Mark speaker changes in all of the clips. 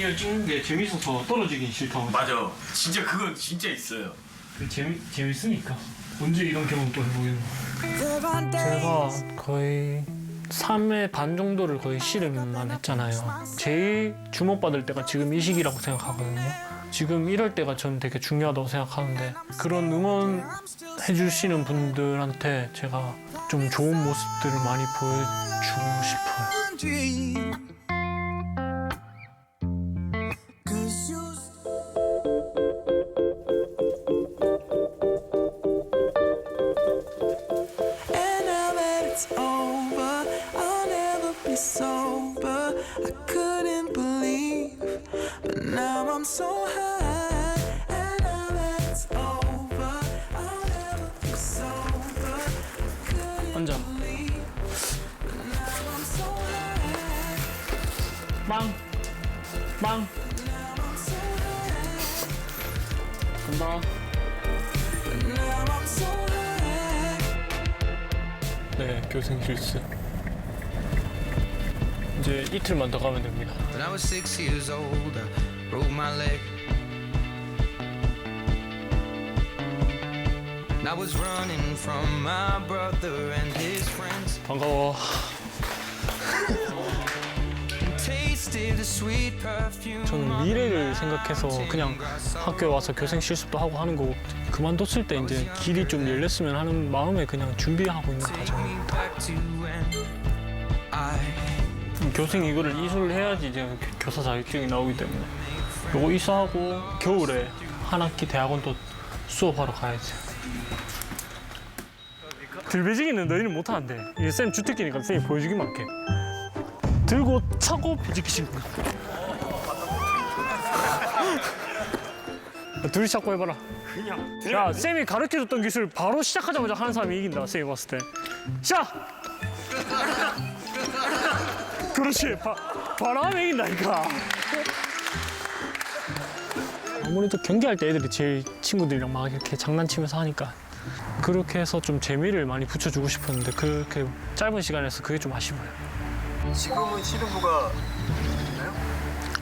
Speaker 1: 경기를 찍는 게 재밌어서 떨어지긴 싫다고.
Speaker 2: 맞아. 진짜 그건 진짜 있어요.
Speaker 1: 그 재미 재밌으니까. 언제 이런 경험 또 해보겠노? 제가 거의 3회 반 정도를 거의 씨름만 했잖아요. 제일 주목받을 때가 지금 이 시기라고 생각하거든요. 지금 이럴 때가 저는 되게 중요하다고 생각하는데 그런 응원 해주시는 분들한테 제가 좀 좋은 모습들을 많이 보여주고 싶어요.
Speaker 3: Sober. I couldn't believe, but now I'm so high. And now it's over, I'll never be sober. I couldn't
Speaker 1: 앉아.
Speaker 3: believe, but now I'm so high.
Speaker 1: 빵! 빵!
Speaker 3: Now I'm so high.
Speaker 1: 간다.
Speaker 3: Now I'm so high.
Speaker 1: 네, 교생 실수. 이제 이틀만 더 가면 됩니다.
Speaker 4: When I was six years old, I broke my leg. And I was running from my brother and his friends.
Speaker 1: 반가워.
Speaker 4: Tasted the sweet perfume.
Speaker 1: 저는 미래를 생각해서 그냥 학교에 와서 교생 실습도 하고 하는 거고 그만뒀을 때 이제 길이 좀 열렸으면 하는 마음에 그냥 준비하고 있는
Speaker 4: Take
Speaker 1: 과정.
Speaker 4: me back to when I
Speaker 1: 교생 이거를 이수를 해야지 이제 교- 교사 자격증이 나오기 때문에 요거 이수하고 겨울에 한 학기 대학원 또 수업하러 가야지. 들배지기는 너희는 못하는데 이게 쌤 주특기니까 쌤이 보여주기만 할게. 들고 차고 시는 거야. 둘이 잡고 해봐라. 야, 쌤이 가르쳐줬던 기술 바로 시작하자마자 하는 사람이 이긴다. 쌤이 봤을 때. 시작! 그렇지. 바, 바람에 이긴다니까. 아무래도 경기할 때 애들이 제일 친구들이랑 막 이렇게 장난치면서 하니까 그렇게 해서 좀 재미를 많이 붙여주고 싶었는데 그렇게 짧은 시간에서 그게 좀 아쉬워요.
Speaker 5: 지금은 씨름부가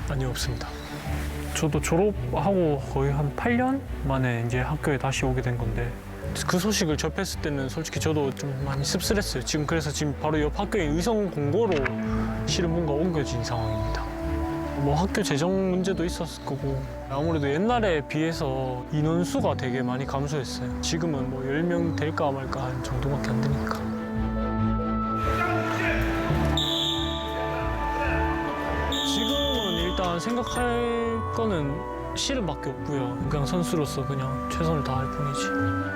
Speaker 1: 아니요 없습니다. 저도 졸업하고 거의 한 8년 만에 이제 학교에 다시 오게 된 건데 그 소식을 접했을 때는 솔직히 저도 좀 많이 씁쓸했어요. 지금 그래서 지금 바로 옆 학교에 의성 공고로 실험본가 옮겨진 상황입니다. 뭐 학교 재정 문제도 있었을 거고 아무래도 옛날에 비해서 인원수가 되게 많이 감소했어요. 지금은 뭐 10명 될까 말까 한 정도밖에 안 되니까. 지금은 일단 생각할 거는 실험밖에 없고요. 그냥 선수로서 그냥 최선을 다할 뿐이지.